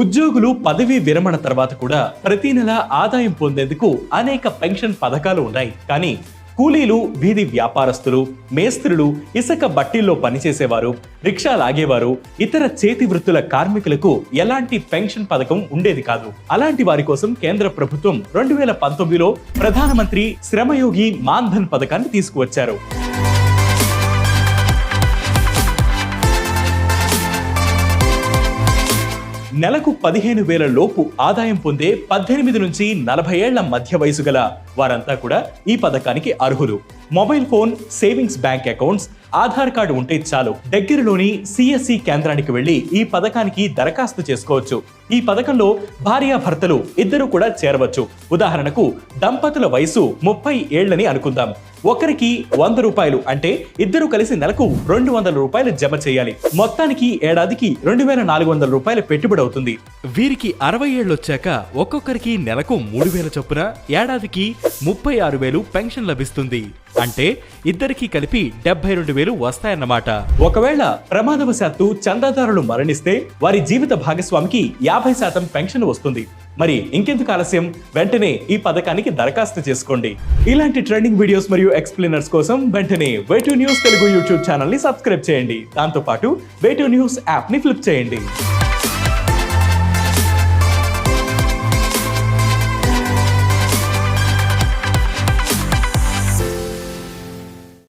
ఉద్యోగులు పదవీ విరమణ తర్వాత కూడా ప్రతి నెల ఆదాయం పొందేందుకు అనేక పెన్షన్ పథకాలు ఉన్నాయి. కానీ కూలీలు వీధి వ్యాపారస్తులు మేస్త్రులు ఇసుక బట్టీల్లో పనిచేసేవారు రిక్షా లాగేవారు ఇతర చేతి వృత్తుల కార్మికులకు ఎలాంటి పెన్షన్ పథకం ఉండేది కాదు. అలాంటి వారి కోసం కేంద్ర ప్రభుత్వం రెండు వేల పంతొమ్మిదిలో ప్రధానమంత్రి శ్రమయోగి మాన్ధన్ పథకాన్ని తీసుకువచ్చారు. నెలకు పదిహేను వేల లోపు ఆదాయం పొందే పద్దెనిమిది నుంచి నలభై ఏళ్ళ మధ్య వయసు గల వారంతా కూడా ఈ పథకానికి అర్హులు. Mobile phone savings bank accounts Aadhaar card ఉంటే చాలు దగ్గరలోని సిఎస్సి కేంద్రానికి వెళ్ళి ఈ పథకానికి దరఖాస్తు చేసుకోవచ్చు. ఈ పథకంలో భార్యాభర్తలు ఇద్దరు కూడా చేరవచ్చు. ఉదాహరణకు దంపతుల వయసు ముప్పై ఏళ్ళని అనుకుందాం. ఒకరికి వంద రూపాయలు అంటే ఇద్దరు కలిసి నెలకు రెండు వందల రూపాయలు జమ చేయాలి. మొత్తానికి ఏడాదికి రెండు వేల నాలుగు వందల రూపాయల పెట్టుబడి అవుతుంది. వీరికి అరవై ఏళ్ళు వచ్చాక ఒక్కొక్కరికి నెలకు మూడు వేల చొప్పున ఏడాదికి ముప్పై ఆరు వేలు పెన్షన్ లభిస్తుంది. అంటే ఇద్దరికి కలిపి డెబ్బై రెండు వేలు వస్తాయన్నమాట. ఒకవేళ ప్రమాదవశాత్తు చందాదారులు మరణిస్తే వారి జీవిత భాగస్వామికి యాభై శాతం పెన్షన్ వస్తుంది. మరి ఇంకెందుకు ఆలస్యం? వెంటనే ఈ పథకానికి దరఖాస్తు చేసుకోండి. ఇలాంటి ట్రెండింగ్ వీడియోస్ మరియు ఎక్స్ప్లెయినర్స్ కోసం వెంటనే way two news Telugu YouTube ఛానల్ని సబ్స్క్రైబ్ చేయండి. దాంతో పాటు వేటూ న్యూస్ యాప్ని ఫ్లిప్ చేయండి.